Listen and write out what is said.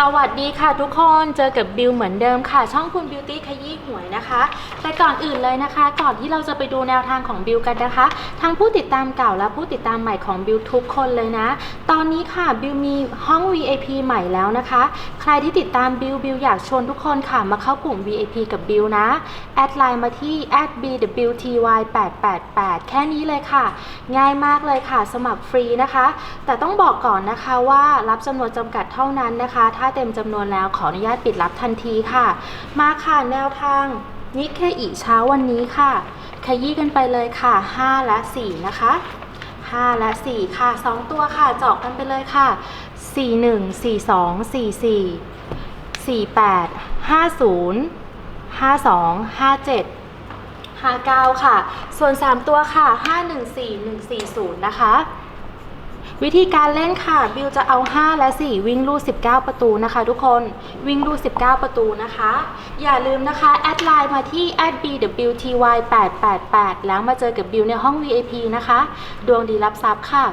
สวัสดีค่ะทุกคนเจอกับบิวเหมือนเดิมค่ะ ช่องคุณบิวตี้ขยี้หวยนะคะ แต่ก่อนอื่นเลยนะคะ ก่อนที่เราจะไปดูแนวทางของบิวกันนะคะ ทั้งผู้ติดตามเก่าและผู้ติดตามใหม่ของบิวทุกคนเลยนะ ตอนนี้ค่ะบิวมีห้อง VIP ใหม่แล้วนะคะ ใครที่ติดตามบิวบิวอยากชวนทุกคนค่ะมาเข้ากลุ่ม VIP กับบิวนะแอดไลน์มาที่ @bwty888 แค่นี้เลยค่ะ ง่ายมากเลยค่ะ สมัครฟรีนะคะ แต่ต้องบอกก่อนนะคะว่ารับจำนวนจำกัดเท่านั้นนะคะถ้าเต็มจำนวนแล้วขออนุญาตปิดรับทันทีค่ะ มาค่ะแนวทางนิเคอีเช้าวันนี้ค่ะ ขยี้กันไปเลยค่ะ 5 และ 4 นะคะ 5 และ 4 ค่ะ 2 ตัวค่ะเจาะกันไปเลยค่ะ 41 42 44 48 50 52 57 59 ค่ะ ส่วน 3 ตัวค่ะ 514 140 นะคะ วิธีการเล่นค่ะ บิวจะเอา 5 และ 4 วิ่งลูด19 ประตูนะคะ ทุกคน วิ่งลูด19 ประตูนะคะ อย่าลืมนะคะ แอดไลน์มาที่ @bwty888 แล้วมาเจอกับบิวในห้อง VIP นะคะ ดวงดีรับทรัพย์ค่ะ